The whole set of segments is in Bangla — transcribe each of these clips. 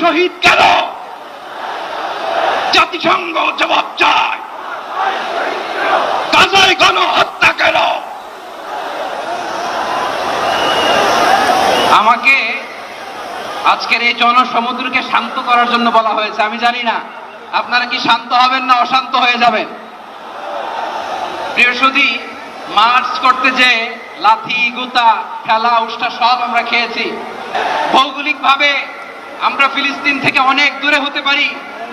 শহীদ কেন? জাতিসংঘ জবাব চায়। গাজায় গণহত্যা কেন? আমাকে আজকের এই জনসমুদ্রকে শান্ত করার জন্য বলা হয়েছে, আমি জানি না। আপনারা কি শান্ত হবেন না অশান্ত হয়ে যাবেন? সুধী মার্চ করতে যে লাথি, গুতা খেলা উষ্টা সব আমরা খেয়েছি। ভৌগোলিকভাবে আমরা ফিলিস্তিন থেকে অনেক দূরে হতে পারি,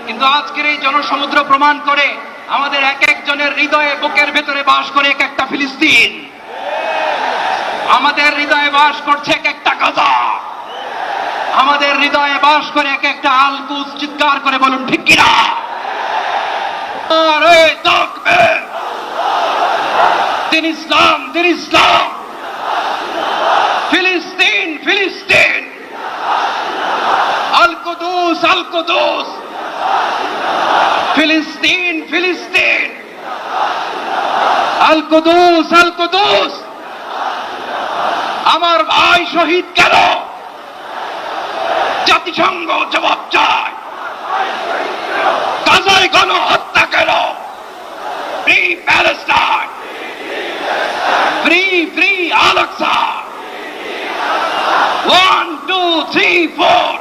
কিন্তু আজকের এই জনসমুদ্র প্রমাণ করে আমাদের এক একজনের হৃদয়ে বুকের ভেতরে বাস করে এক একটা ফিলিস্তিন। আমাদের হৃদয়ে বাস করছে এক একটা গাজা। আমাদের হৃদয়ে বাস করে এক একটা আলকুস চিৎকার করে বলুন, ঠিক কিনা? দিন ইসলাম দিন ইসলাম ফিলিস্তিন ফিলিস্তিন আল ফিলিস্তিন ফিলিস্তিন আল কুদুস আল কুদুস আমার ভাই শহীদ কেন? জাতিসংঘ জবাব চায়। গাজায় গণহত্যা কেন? Free Palestine. Free free আলাক্সা one two three four